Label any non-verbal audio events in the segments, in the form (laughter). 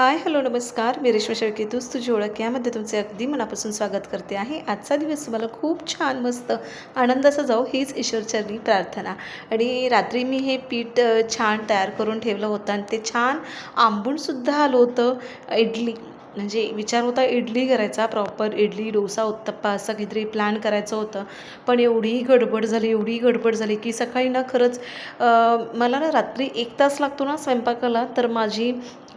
Hi hello नमस्कार. मी रेश्मा शेळके तूच तुझी ओळख. यामध्ये तुमचे अगदी मनापासून स्वागत करते आहे. आजचा दिवस तुम्हाला खूप छान मस्त आनंदाचा जाऊ हीच ईश्वरचरणी प्रार्थना. आणि रात्री मी हे पीठ छान तयार करून ठेवलं होतं आणि ते छान आंबूनसुद्धा आलं होतं. इडली म्हणजे विचार होता इडली करायचा प्रॉपर इडली डोसा उत्तप्पा असं काहीतरी प्लॅन करायचं होतं. पण एवढी गडबड झाली एवढी गडबड झाली की सकाळी ना खरंच मला ना रात्री एक तास लागतो ना स्वयंपाकाला तर माझी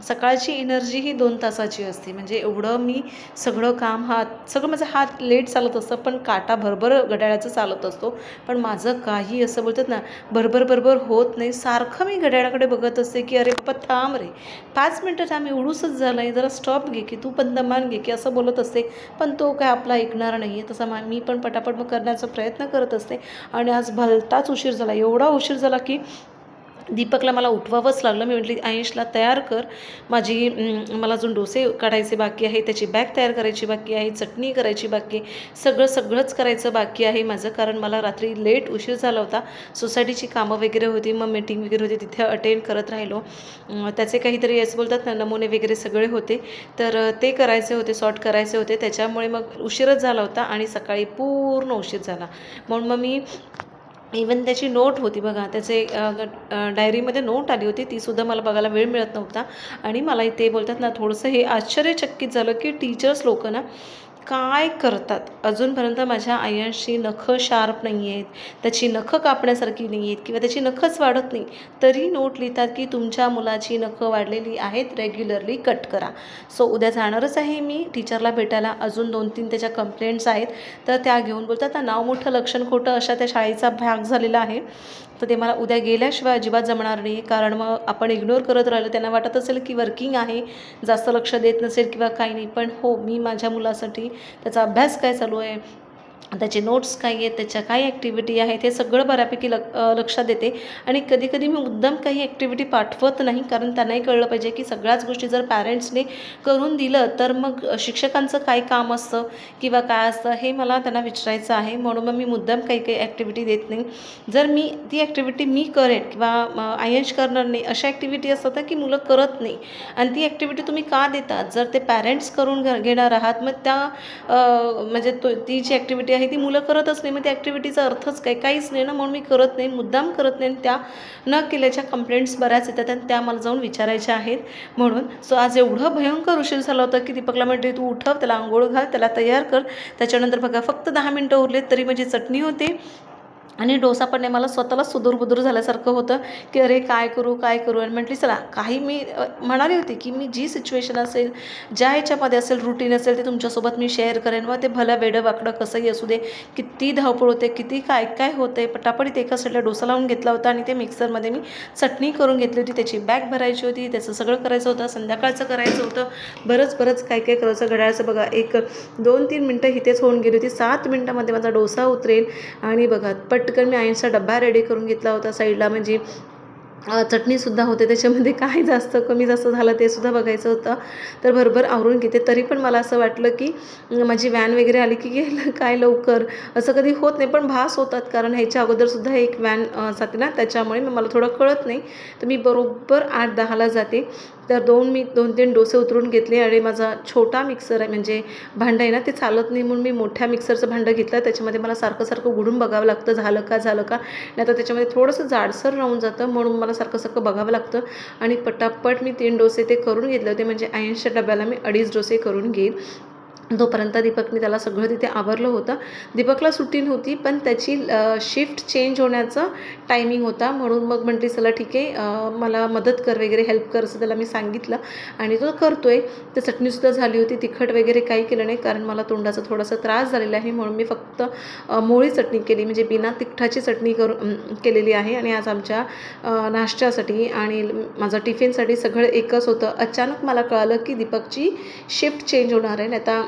सकाळची एनर्जी ही दोन तासाची असते. म्हणजे एवढं मी सगळं काम हात सगळं माझं हात लेट चालत असतं पण काटा भरभर घड्याळाचं चालत असतो. पण माझं काही असं बोलतात ना भरभर भरभर होत नाही. सारखं मी घड्याळाकडे बघत असते की अरे पप्पा थांब रे. पाच मिनटं थांब एवढूसच झालं आहे. जरा स्टॉप घे की तू पण दमान घे की असं बोलत असते. पण तो काय आपला ऐकणार नाही आहे तसा मा मी पण पटापट मग करण्याचा प्रयत्न करत असते. आणि आज भलताच उशीर झाला. एवढा उशीर झाला की दीपकला मला उठवावंच लागलं. मी म्हटली आयुषला तयार कर. माझी मला अजून डोसे काढायचे बाकी आहे त्याची बॅग तयार करायची बाकी आहे चटणी करायची बाकी आहे सगळं सगळंच करायचं बाकी आहे माझं कारण मला रात्री लेट उशीर झाला होता. सोसायटीची कामं वगैरे होती मग मीटिंग वगैरे होती तिथे अटेंड करत राहिलो. त्याचे काहीतरी असं बोलतात ना नमुने वगैरे सगळे होते. तर ते करायचे होते सॉर्ट करायचे होते. त्याच्यामुळे मग उशीरच झाला होता आणि सकाळी पूर्ण उशीर झाला. म्हणून मग मी इवन त्याची नोट होती बघा त्याचे डायरीमध्ये नोट आली होती तीसुद्धा मला बघायला वेळ मिळत नव्हता. आणि मला ते बोलतात ना थोडंसं हे आश्चर्यचकित झालं की टीचर्स लोक ना काय करतात? अजूनपर्यंत माझ्या आयांशी नखं शार्प नाही आहेत त्याची नखं कापण्यासारखी नाही आहेत किंवा त्याची नखंच वाढत नाही. तरी नोट लिहितात की तुमच्या मुलाची नखं वाढलेली आहेत रेग्युलरली कट करा. सो उद्या जाणारच आहे मी. टीचरला भेटायला अजून दोन तीन त्याच्या कंप्लेंट्स आहेत. तर त्या घेऊन बोलतात नाव मोठं लक्षण खोटं अशा त्या शाळेचा भाग झालेला आहे. तर ते मला उद्या गेल्याशिवाय अजिबात जमणार नाही. कारण मग आपण इग्नोर करत राहिलो त्यांना वाटत असेल की वर्किंग आहे जास्त लक्ष देत नसेल किंवा काही नाही. पण हो मी माझ्या मुलासाठी त्याचा अभ्यास काय चालू आहे? त्याचे नोट्स काय आहेत त्याच्या काय ॲक्टिव्हिटी आहेत हे सगळं बऱ्यापैकी लक लक्षात देते आणि कधीकधी मी मुद्दाम काही ॲक्टिव्हिटी पाठवत नाही कारण त्यांनाही कळलं पाहिजे की सगळ्याच गोष्टी जर पॅरेंट्सने करून दिलं तर मग शिक्षकांचं काय काम असतं किंवा काय असतं हे मला त्यांना विचारायचं आहे. म्हणून मग मी मुद्दाम काही काही ॲक्टिव्हिटी देत नाही. जर मी ती ॲक्टिव्हिटी मी करेन किंवा आयंश करणार नाही अशा ॲक्टिव्हिटी असतात की मुलं करत नाही. आणि ती ॲक्टिव्हिटी तुम्ही का देतात? जर ते पॅरेंट्स करून घ घेणार आहात मग त्या म्हणजे तो ती जी ॲक्टिव्हिटी आहे ती मुलं करतच नाही. मग त्या ॲक्टिव्हिटीचा अर्थच काय? काहीच नाही ना. म्हणून मी करत नाही मुद्दाम करत नाही. आणि त्या न केल्याच्या कंप्लेंट्स बऱ्याच येतात आणि त्या मला जाऊन विचारायच्या आहेत. म्हणून सो आज एवढं भयंकर उशीर झाला होता की दीपकला म्हणते तू उठव त्याला आंघोळ घाल त्याला तयार कर. त्याच्यानंतर बघा फक्त दहा मिनटं उरलेत तरी माझी चटणी होते. आणि डोसा पण नाही मला स्वतःला सुदूर बुदूर झाल्यासारखं होतं की अरे काय करू काय करू? आणि म्हटली चला काही मी म्हणाली होती की मी जी सिच्युएशन असेल ज्या ह्याच्यामध्ये असेल रुटीन असेल ते तुमच्यासोबत मी शेअर करेन मग ते भलं वेडं वाकडं कसंही असू दे किती धावपळ होते किती काय काय होते पटापटीत एका साईडला डोसा लावून घेतला होता आणि ते मिक्सरमध्ये मी चटणी करून घेतली होती त्याची बॅग भरायची होती त्याचं सगळं करायचं होतं संध्याकाळचं करायचं होतं बरंच बरंच काय काय करायचं घड्याळचं बघा एक दोन तीन मिनटं इथेच होऊन गेली होती सात मिनटामध्ये माझा डोसा उतरेल आणि बघा पटकन मी आईंचा डब्बा रेडी करून घेतला होता साईडला. म्हणजे चटणीसुद्धा होते. त्याच्यामध्ये (laughs) काय जास्त कमी जास्त झालं ते सुद्धा बघायचं होतं. तर भरभर आवरून घेते. तरी पण मला असं वाटलं की माझी व्हॅन वगैरे आली की गेलं (laughs) काय लवकर? असं कधी होत नाही. पण भास होतात. कारण ह्याच्या अगोदरसुद्धा एक व्हॅन जाते ना. त्याच्यामुळे मग मला थोडं कळत नाही. तर मी बरोबर आठ दहाला जाते. तर दोन मी दोन तीन डोसे उतरून घेतले आणि माझा छोटा मिक्सर आहे म्हणजे भांडं आहे ना ते चालत नाही म्हणून मी मोठ्या मिक्सरचं भांडं घेतलं. त्याच्यामध्ये मला सारखं सारखं उघडून बघावं लागतं झालं का झालं का. नाही तर त्याच्यामध्ये थोडंसं जाडसर राहून जातं म्हणून मला सारखं सारखं बघावं लागतं. आणि पटापट मी तीन डोसे ते करून घेतले होते म्हणजे ऐंशी डब्याला मी अडीच डोसे करून घेईन. तोपर्यंत दीपकने त्याला सगळं तिथे आवरलं होतं. दीपकला सुट्टी नव्हती पण त्याची शिफ्ट चेंज होण्याचा टायमिंग होता. म्हणून मग म्हटली चला ठीक आहे मला मदत कर वगैरे हेल्प कर असं त्याला मी सांगितलं. आणि तो करतो आहे तर चटणीसुद्धा झाली होती. तिखट वगैरे काही केलं नाही कारण मला तोंडाचा थोडासा त्रास झालेला आहे. म्हणून मी फक्त मोळी चटणी केली. म्हणजे बिना तिखटाची चटणी करू केलेली आहे. आणि आज आमच्या नाश्त्यासाठी आणि माझं टिफिनसाठी सगळं एकच होतं. अचानक मला कळालं की दीपकची शिफ्ट चेंज होणार आहे. नाही आता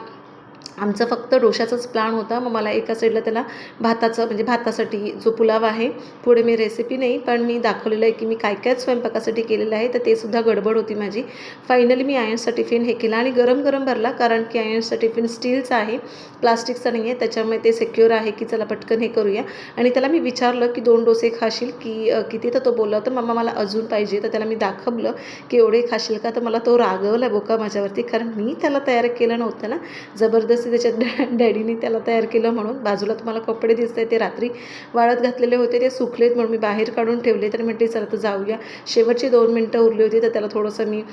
आमचं फक्त डोशाचाच प्लान होता. मग मला एका साईडला त्याला भाताचं म्हणजे भातासाठी जो पुलाव आहे पुढे मी रेसिपी नाही पण मी दाखवलेलं आहे की मी काय काय स्वयंपाकासाठी केलेलं आहे तर ते सुद्धा गडबड होती माझी. फायनली मी आयन्सचा टिफिन हे केला आणि गरम गरम भरला कारण की आयन्सचा टिफिन स्टीलचा आहे प्लास्टिकचा नाही आहे त्याच्यामुळे ते सेक्युअर आहे की चला पटकन हे करूया. आणि त्याला मी विचारलं की दोन डोसे खाशील की किती? तर तो बोलला तर मम्मा मला अजून पाहिजे. तर त्याला मी दाखवलं की एवढे खाशील का? तर मला तो रागवला बोका माझ्यावरती कारण मी त्याला तयार केलं नव्हतं ना. जबरदस्त त्याच्यात डॅ डॅडीने त्याला तयार केलं म्हणून. बाजूला तुम्हाला कपडे दिसत आहे ते रात्री वाळत घातलेले होते ते सुकलेत म्हणून मी बाहेर काढून ठेवले तर म्हटले चला तर जाऊया. शेवटची दोन मिनटं उरली होती तर त्याला थोडंसं मी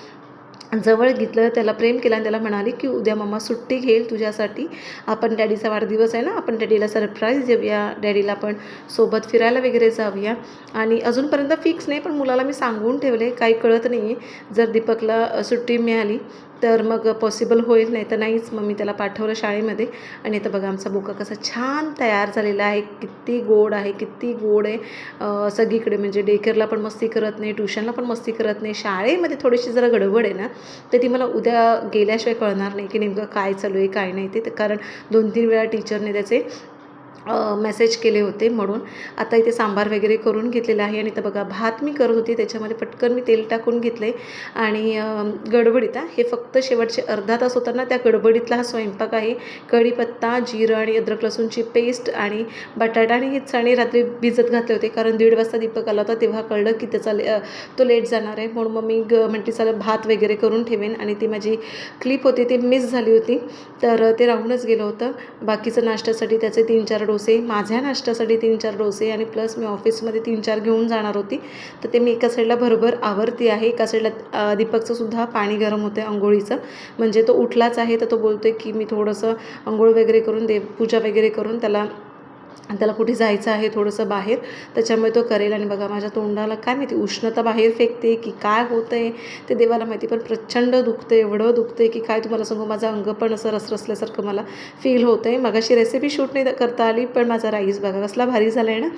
जवळ घेतलं त्याला प्रेम केला आणि त्याला म्हणाली की उद्या मम्मा सुट्टी घेईल तुझ्यासाठी. आपण डॅडीचा वाढदिवस आहे ना आपण डॅडीला सरप्राईज देऊया. डॅडीला आपण सोबत फिरायला वगैरे जाऊया. आणि अजूनपर्यंत फिक्स नाही पण मुलाला मी सांगून ठेवले. काही कळत नाही आहे जर दीपकला सुट्टी मिळाली तर मग पॉसिबल होईल नाही तर नाहीच. मग मी त्याला पाठवलं शाळेमध्ये. आणि आता बघा आमचा बोका कसा छान तयार झालेला आहे. किती गोड आहे किती गोड आहे. सगळीकडे म्हणजे डेकेअरला पण मस्ती करत नाही ट्युशनला पण मस्ती करत नाही. शाळेमध्ये थोडीशी जरा गडबड आहे ना तर ती मला उद्या गेल्याशिवाय कळणार नाही की नेमकं काय चालू आहे काय नाही ते. तर कारण दोन तीन वेळा टीचरने त्याचे मेसेज केले होते म्हणून. आता इथे सांबार वगैरे करून घेतलेला आहे आणि तर बघा भात मी करत होती त्याच्यामध्ये पटकन मी तेल टाकून घेतले आणि गडबडीत हा, हे फक्त शेवटचे अर्धा तास होता ना त्या गडबडीतला हा स्वयंपाक आहे. कढीपत्ता जिरं आणि अद्रक लसूणची पेस्ट आणि बटाटा आणि हे चणे रात्री भिजत घातले होते. कारण दीड वाजता दीपक आला होता तेव्हा कळलं की त्याचा ले- तो लेट जाणार आहे. म्हणून मग मी ग म्हणते चला भात वगैरे करून ठेवेन. आणि ती माझी क्लिप होती ती मिस झाली होती. तर ते राहूनच गेलं होतं. बाकीचं नाश्त्यासाठी त्याचे तीन चार डोसे माझ्या नाश्त्यासाठी तीन चार डोसे आणि प्लस मी ऑफिसमध्ये तीन चार घेऊन जाणार होती. तर ते मी एका साईडला भरभर आवरती आहे. एका साईडला दीपकचं सुद्धा पाणी गरम होतं आहे आंघोळीचं. म्हणजे तो उठलाच आहे तर तो बोलतो आहे की मी थोडंसं आंघोळ वगैरे करून देवपूजा वगैरे करून त्याला आणि त्याला कुठे जायचं आहे थोडंसं बाहेर त्याच्यामुळे तो करेल. आणि बघा माझ्या तोंडाला काय माहिती उष्णता बाहेर फेकते की काय होतं आहे ते देवाला माहिती पण प्रचंड दुखतं एवढं दुखतं आहे की काय तुम्हाला सांगू माझं अंग पण असं रसरसल्यासारखं मला फील होतं आहे मगाशी रेसिपी शूट नाही करता आली पण माझा राईस बघा कसला भारी झाला आहे ना.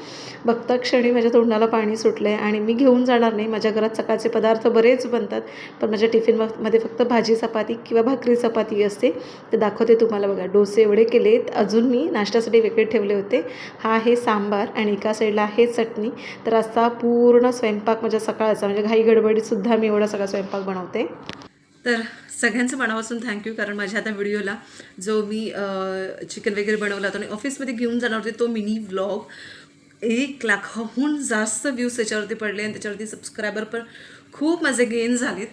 बघता क्षणी माझ्या तोंडाला पाणी सुटलं आहे आणि मी घेऊन जाणार नाही. माझ्या घरात सकाळचे पदार्थ बरेच बनतात पण माझ्या टिफिनमध्ये फक्त भाजी चपाती किंवा भाकरी चपाती असते. ते दाखवते तुम्हाला बघा. डोसे एवढे केलेत. अजून मी नाश्त्यासाठी वेगळे ठेवले होते. हा आहे सांबार आणि एका साईडला आहे चटणी. तर असा पूर्ण स्वयंपाक माझ्या सकाळचा म्हणजे घाई गडबडीतसुद्धा मी एवढा सगळा स्वयंपाक बनवते. तर सगळ्यांचं मनापासून थँक्यू कारण माझ्या आता व्हिडिओला जो मी चिकन वगैरे बनवला होता आणि ऑफिसमध्ये घेऊन जाणार होते तो मिनी व्लॉग एक लाखाहून जास्त व्ह्यूज त्याच्यावरती पडले आणि त्याच्यावरती सबस्क्रायबर पण खूप माझे गेन झालेत.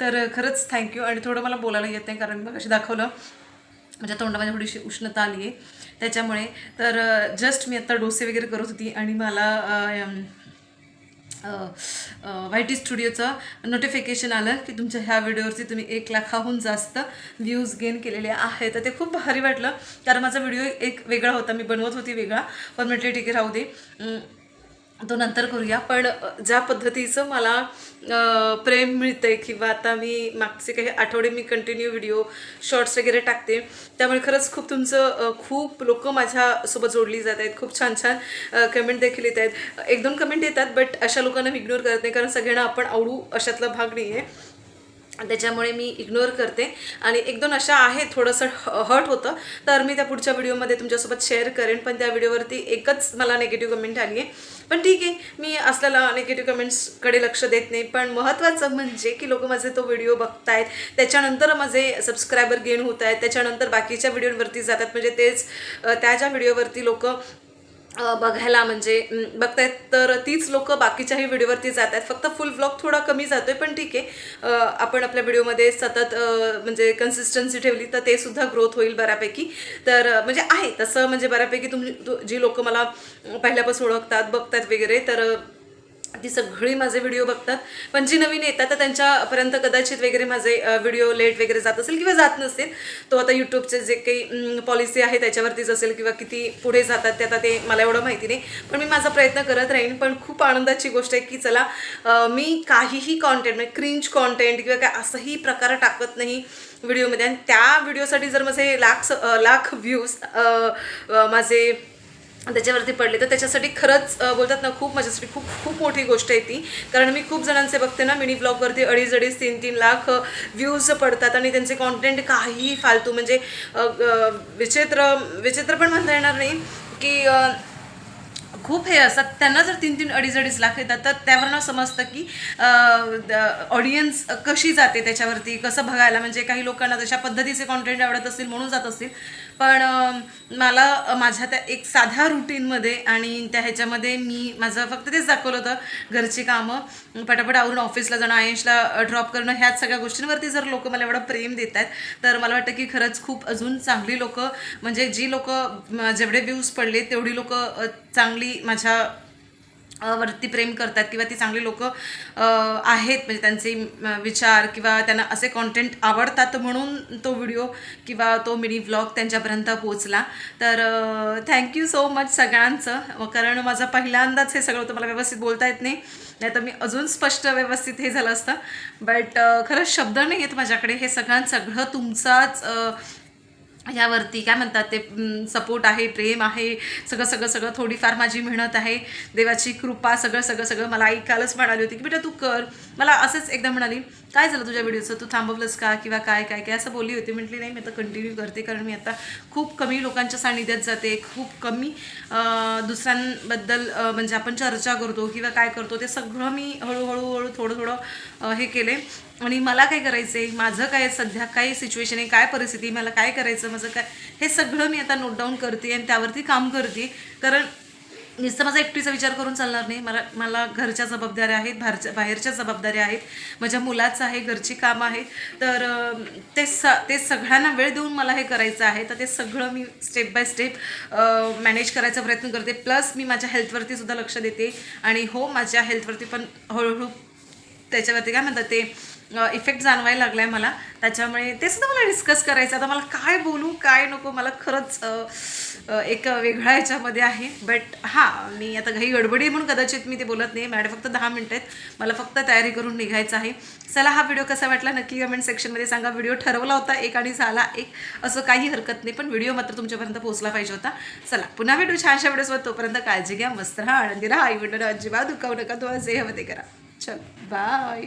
तर खरंच थँक्यू आणि थोडं मला बोलायला येत नाही कारण मग अशी दाखवलं माझ्या तोंडामध्ये थोडीशी उष्णता आली आहे त्याच्यामुळे तर जस्ट मी आत्ता डोसे वगैरे करत होती आणि मला व्हाईट स्टुडिओचं नोटिफिकेशन आलं की तुमच्या ह्या व्हिडिओवरती तुम्ही एक लाखाहून जास्त व्ह्यूज गेन केलेले आहे तर ते खूप भारी वाटलं. कारण माझा व्हिडिओ एक वेगळा होता. मी बनवत होती वेगळा. पण म्हटले ठीक आहे राहू दे. तो नंतर करूया. पण ज्या पद्धतीचं मला प्रेम मिळतं आहे किंवा आता मी मागचे काही आठवडे मी कंटिन्यू व्हिडिओ शॉर्ट्स वगैरे टाकते त्यामुळे खरंच खूप तुमचं खूप लोकं माझ्यासोबत जोडली जात आहेत. खूप छान छान कमेंट देखील येत आहेत. एक दोन कमेंट येतात बट अशा लोकांना मी इग्नोर करत नाही कारण सगळ्यांना आपण आवडू अशातला भाग नाही आहे त्याच्यामुळे मी इग्नोर करते. आणि एक दोन अशा आहे थोडंसं हर्ट होतं. तर मी त्या पुढच्या व्हिडिओमध्ये तुमच्यासोबत शेअर करेन. पण त्या व्हिडिओवरती एकच मला नेगेटिव्ह कमेंट आली आहे. पण ठीक आहे मी असलेला नेगेटिव्ह कमेंट्सकडे लक्ष देत नाही. पण महत्त्वाचं म्हणजे की लोक माझे तो व्हिडिओ बघतायत. त्याच्यानंतर माझे सबस्क्रायबर गेन होत आहेत. त्याच्यानंतर बाकीच्या व्हिडिओवरती जातात. म्हणजे तेच त्या ज्या व्हिडिओवरती लोक बघायला म्हणजे बघतायत तर तीच लोक बाकीच्याही व्हिडिओवरती जात आहेत फक्त फुल व्लॉग थोडा कमी जातो आहे पण ठीक आहे. आपण आपल्या व्हिडिओमध्ये सतत म्हणजे कन्सिस्टन्सी ठेवली तर ते सुद्धा ग्रोथ होईल बऱ्यापैकी. तर म्हणजे आहे तसं म्हणजे बऱ्यापैकी तुम्ही जी लोक मला पहिल्यापासून ओळखतात बघतात वगैरे तर ती सगळी माझे व्हिडिओ बघतात. पण जी नवीन येतात तर त्यांच्यापर्यंत कदाचित वगैरे माझे व्हिडिओ लेट वगैरे जात असेल किंवा जात नसतील तो आता यूट्यूबचे जे काही पॉलिसी आहे त्याच्यावरतीच असेल किंवा किती पुढे जातात ते आता ते मला एवढं माहिती नाही. पण मी माझा प्रयत्न करत राहीन पण खूप आनंदाची गोष्ट आहे की चला मी काहीही कॉन्टेंट म्हणजे क्रिंज कॉन्टेंट किंवा काय असंही प्रकार टाकत नाही व्हिडिओमध्ये आणि त्या व्हिडिओसाठी जर माझे लाख स- लाख व्ह्यूज माझे त्याच्यावरती पडले. तर त्याच्यासाठी खरंच बोलतात ना खूप माझ्यासाठी खूप खूप मोठी गोष्ट आहे ती. कारण मी खूप जणांचे बघते ना मिनी ब्लॉगवरती अडीच अडीच तीन तीन लाख व्ह्यूज पडतात आणि त्यांचे कॉन्टेंट काही फालतू. म्हणजे विचित्र विचित्र पण म्हणता येणार नाही की खूप हे असतात. त्यांना जर तीन तीन अडीच अडीच लाख येतात तर त्यावरनं समजतं की ऑडियन्स कशी जाते त्याच्यावरती कसं बघायला. म्हणजे काही लोकांना तशा पद्धतीचे कॉन्टेंट आवडत असतील म्हणून जात असतील. पण मला माझ्या त्या एक साध्या रुटीनमध्ये आणि त्या ह्याच्यामध्ये मी माझं फक्त तेच दाखवलं होतं घरची कामं पटापट आवरून ऑफिसला जाणं आयुषला ड्रॉप करणं ह्याच सगळ्या गोष्टींवरती जर लोक मला एवढं प्रेम देत आहेत तर मला वाटतं की खरंच खूप अजून चांगली लोक म्हणजे जी लोक जेवढे व्ह्यूज पडले तेवढी लोकं चांगली माझ्या वरती प्रेम करतात किंवा ती चांगली लोक आहेत. म्हणजे त्यांचे विचार किंवा त्यांना असे कॉन्टेंट आवडतात म्हणून तो व्हिडिओ किंवा तो मिनी व्लॉग त्यांच्यापर्यंत पोचला तर थँक्यू सो मच सगळ्यांचं. कारण माझा पहिल्यांदाच हे सगळं होतं मला व्यवस्थित बोलता येत नाही. नाही तर मी अजून स्पष्ट व्यवस्थित हे झालं असतं. बट खरंच शब्द नाही आहेत माझ्याकडे. हे सगळ्यां सगळं तुमचाच यावरती काय म्हणतात ते सपोर्ट आहे प्रेम आहे सगळं सगळं सगळं थोडीफार माझी मेहनत आहे. देवाची कृपा सगळं सगळं सगळं मला आई कालच म्हणाली होती की बेटा तू कर. मला असंच एकदा म्हणाली काय झालं तुझ्या व्हिडिओचं तू थांबवलंस का? किंवा काय काय काय? असं बोलली होती. म्हटली नाही मी आता कंटिन्यू करते कारण मी आता खूप कमी लोकांच्या सानिध्यात जाते. खूप कमी दुसऱ्यांबद्दल म्हणजे आपण चर्चा करतो किंवा काय करतो ते सगळं मी हळूहळू हळू थोडं थोडं हे केले. आणि मला काय करायचं आहे माझं काय सध्या? काय सिच्युएशन आहे? काय परिस्थिती? मला काय करायचं? माझं काय? हे सगळं मी आता नोट डाऊन करते आणि त्यावरती काम करते. कारण नुसतं माझा एकटीचा विचार करून चालणार नाही. मला मला घरच्या जबाबदाऱ्या आहेत बाहेरच्या बाहेरच्या जबाबदाऱ्या आहेत. माझ्या मुलाचं आहे घरची कामं आहेत तर ते स ते सगळ्यांना वेळ देऊन मला हे करायचं आहे. तर ते सगळं मी स्टेप बाय स्टेप मॅनेज करायचा प्रयत्न करते. प्लस मी माझ्या हेल्थवरती सुद्धा लक्ष देते. आणि हो माझ्या हेल्थवरती पण हळूहळू त्याच्यावरती काय म्हणतात ते इफेक्ट जाणवायला लागला आहे मला. त्याच्यामुळे ते सुद्धा मला डिस्कस करायचं. आता मला काय बोलू काय नको मला खरंच एक वेगळा याच्यामध्ये आहे. बट हां मी आता घाई गडबडी म्हणून कदाचित मी ते बोलत नाही. मॅडम फक्त दहा मिनटं आहेत. मला फक्त तयारी करून निघायचं आहे. चला हा व्हिडिओ कसा वाटला नक्की कमेंट सेक्शनमध्ये सांगा. व्हिडिओ ठरवला होता एक आणि झाला एक. असं काही हरकत नाही पण व्हिडिओ मात्र तुमच्यापर्यंत पोहोचला पाहिजे होता. चला पुन्हा व्हिडिओ छानशा व्हिडिओसोबत तोपर्यंत काळजी घ्या मस्त राहा. आनंदी राहा. आई वडील अजिबात दुखावू नका. तुम्हाला जे हवं ते करा. चल बाय